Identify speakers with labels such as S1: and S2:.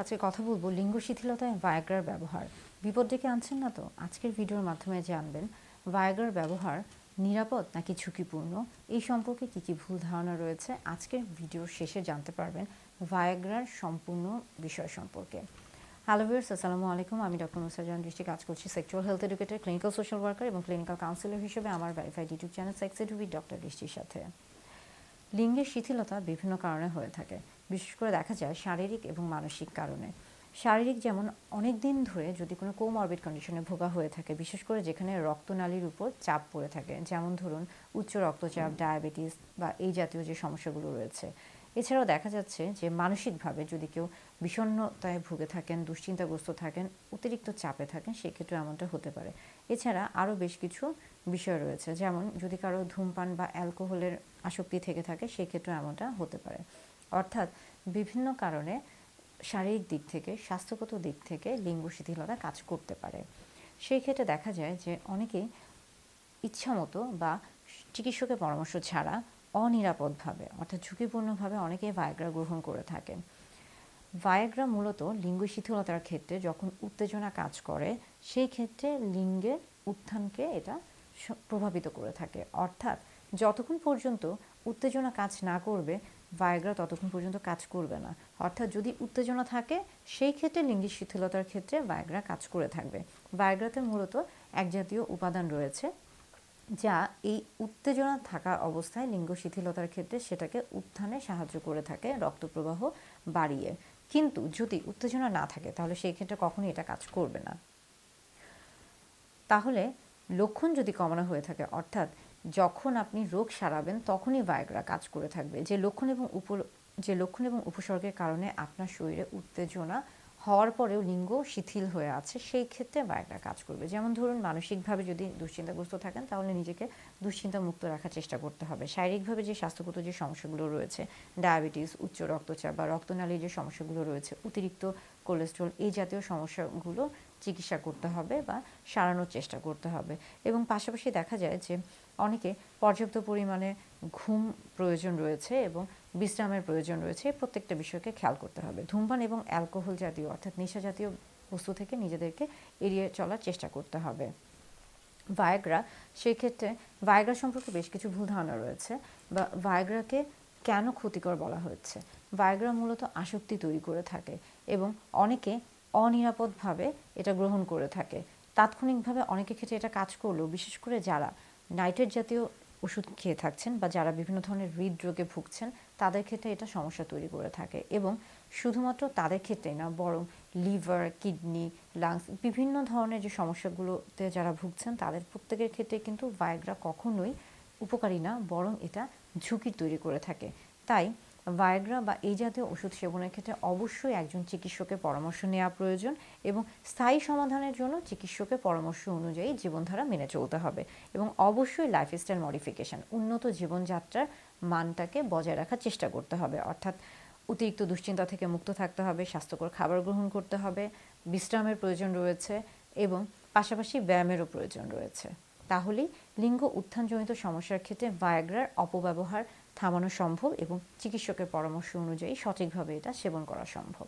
S1: আজকে কথা বলব লিঙ্গ শিথিলতায় ভায়াগ্রার ব্যবহার। বিপদ ডেকে আনছেন না তো? আজকের ভিডিওর মাধ্যমে জানবেন ভায়াগ্রার ব্যবহার নিরাপদ নাকি ঝুঁকিপূর্ণ? এই সম্পর্কে কী কী ভুল ধারণা রয়েছে? আজকের ভিডিওর শেষে জানতে পারবেন ভায়াগ্রার সম্পূর্ণ বিষয় সম্পর্কে। হ্যালো ভিউয়ার্স আসসালামু আলাইকুম। আমি ডক্টর মুসাজান দৃষ্টি, কাজ করছি sexual health educator clinical social worker এবং ক্লিনিক্যাল কাউন্সিলর হিসেবে আমার ভেরিফাইড ইউটিউব চ্যানেল সেক্স এডুবি ডক্টর দৃষ্টির সাথে। লিঙ্গের শিথিলতা বিভিন্ন কারণে হয়ে থাকে। বিশেষ করে দেখা যায় শারীরিক এবং মানসিক কারণে। শারীরিক যেমন অনেক দিন ধরে যদি কোনো কোমরবিড কন্ডিশনে ভোগা হয়ে থাকে বিশেষ করে যেখানে রক্তনালীর উপর চাপ পড়ে থাকে যেমন ধরুন উচ্চ রক্তচাপ ডায়াবেটিস বা এই জাতীয় যে সমস্যাগুলো রয়েছে। এছাড়াও দেখা যাচ্ছে যে মানসিকভাবে যদি কেউ বিষণ্ণতায় ভুগে থাকেন দুশ্চিন্তাগ্রস্ত থাকেন অতিরিক্ত চাপে থাকেন সেক্ষেত্রে এমনটা হতে পারে। এছাড়া আরও বেশ কিছু বিষয় রয়েছে। যেমন যদি কারও ধূমপান বা অ্যালকোহলের আসক্তি থেকে থাকে সেক্ষেত্রে এমনটা হতে পারে। অর্থাৎ বিভিন্ন কারণে শারীরিক দিক থেকে, স্বাস্থ্যগত দিক থেকে লিঙ্গ শিথিলতা কাজ করতে পারে। সেই ক্ষেত্রে দেখা যায় যে অনেকেই ইচ্ছামতো বা চিকিৎসকের পরামর্শ ছাড়া অনিরাপদভাবে, অর্থাৎ ঝুঁকিপূর্ণভাবে অনেকে ভায়াগ্রা গ্রহণ করে থাকেন। ভায়াগ্রা মূলত লিঙ্গ শিথিলতার ক্ষেত্রে যখন উত্তেজনা কাজ করে, সেই ক্ষেত্রে লিঙ্গের উত্থানকে এটা প্রভাবিত করে থাকে। অর্থাৎ যতক্ষণ পর্যন্ত উত্তেজনা কাজ না করবে ভায়াগ্রা ততক্ষণ পর্যন্ত কাজ করবে না। অর্থাৎ যদি উত্তেজনা থাকে, সেই ক্ষেত্রে লিঙ্গের শিথিলতার ক্ষেত্রে ভায়াগ্রা কাজ করে থাকবে। ভায়াগ্রাতে মূলত এক জাতীয় উপাদান রয়েছে, যা এই উত্তেজনা থাকা অবস্থায় লিঙ্গ শিথিলতার ক্ষেত্রে সেটাকে উত্থানে সাহায্য করে থাকে রক্ত প্রবাহ বাড়িয়ে। কিন্তু যদি উত্তেজনা না থাকে, তাহলে সেই ক্ষেত্রে কখনোই এটা কাজ করবে না। তাহলে লক্ষণ যদি কমানো হয়ে থাকে, অর্থাৎ যখন আপনি রোগ সারাবেন, তখনই ভায়াগ্রা কাজ করে থাকবে। যে লক্ষণ এবং উপ যে লক্ষণ এবং উপসর্গের কারণে আপনার শরীরে উত্তেজনা হওয়ার পরেও লিঙ্গ শিথিল হয়ে আছে, সেই ক্ষেত্রে ভায়াগ্রা কাজ করবে। যেমন ধরুন, মানসিকভাবে যদি দুশ্চিন্তাগ্রস্ত থাকেন, তাহলে নিজেকে দুশ্চিন্তা মুক্ত রাখার চেষ্টা করতে হবে। শারীরিকভাবে যে স্বাস্থ্যগত যে সমস্যাগুলো রয়েছে, ডায়াবেটিস, উচ্চ রক্তচাপ বা রক্তনালীর যে সমস্যাগুলো রয়েছে, অতিরিক্ত কোলেস্ট্রল এই জাতীয় সমস্যাগুলো চিকিৎসা করতে হবে বা সারানোর চেষ্টা করতে হবে। এবং পাশাপাশি দেখা যায় যে অনেকে পর্যাপ্ত পরিমাণে ঘুম প্রয়োজন রয়েছে এবং বিশ্রামের প্রয়োজন রয়েছে প্রত্যেকটা বিষয়কে খেয়াল করতে হবে। ধূমপান এবং অ্যালকোহল জাতীয় অর্থাৎ নেশা জাতীয় বস্তু থেকে নিজেদেরকে এড়িয়ে চলার চেষ্টা করতে হবে। ভায়াগ্রা সেই ক্ষেত্রে ভায়াগ্রা সম্পর্কে বেশ কিছু ভুল ধারণা রয়েছে বা ভায়াগ্রাকে কেন ক্ষতিকর বলা হচ্ছে? ভায়াগ্রা মূলত আসক্তি তৈরি করে থাকে এবং অনেকে অনিরাপদভাবে এটা গ্রহণ করে থাকে। তাৎক্ষণিকভাবে অনেকের ক্ষেত্রে এটা কাজ করলেও, বিশেষ করে যারা নাইট্রেট জাতীয় ওষুধ খেয়ে থাকছেন বা যারা বিভিন্ন ধরনের হৃদরোগে ভুগছেন, তাদের ক্ষেত্রে এটা সমস্যা তৈরি করে থাকে এবং শুধুমাত্র তাদের ক্ষেত্রেই না, বরং লিভার, কিডনি, লাংস, বিভিন্ন ধরনের যে সমস্যাগুলোতে যারা ভুগছেন, তাদের প্রত্যেকের ক্ষেত্রে কিন্তু ভায়াগ্রা কখনোই উপকারী না, বরং এটা ঝুঁকি তৈরি করে থাকে। তাই ভায়াগ্রা বা এই জাতীয় ওষুধ সেবনের ক্ষেত্রে অবশ্যই একজন চিকিৎসকের পরামর্শ নেওয়া প্রয়োজন এবং স্থায়ী সমাধানের জন্য চিকিৎসকের পরামর্শ অনুযায়ী জীবনধারা মেনে চলতে হবে এবং অবশ্যই লাইফস্টাইল মডিফিকেশন উন্নত জীবনযাত্রার মানটাকে বজায় রাখার চেষ্টা করতে হবে। অর্থাৎ অতিরিক্ত দুশ্চিন্তা থেকে মুক্ত থাকতে হবে, স্বাস্থ্যকর খাবার গ্রহণ করতে হবে, বিশ্রামের প্রয়োজন রয়েছে এবং পাশাপাশি ব্যায়ামেরও প্রয়োজন রয়েছে। তাহলেই লিঙ্গ উত্থানজনিত সমস্যার ক্ষেত্রে ভায়াগ্রার অপব্যবহার থামানো সম্ভব এবং চিকিৎসকের পরামর্শ অনুযায়ী সঠিকভাবে এটা সেবন করা সম্ভব।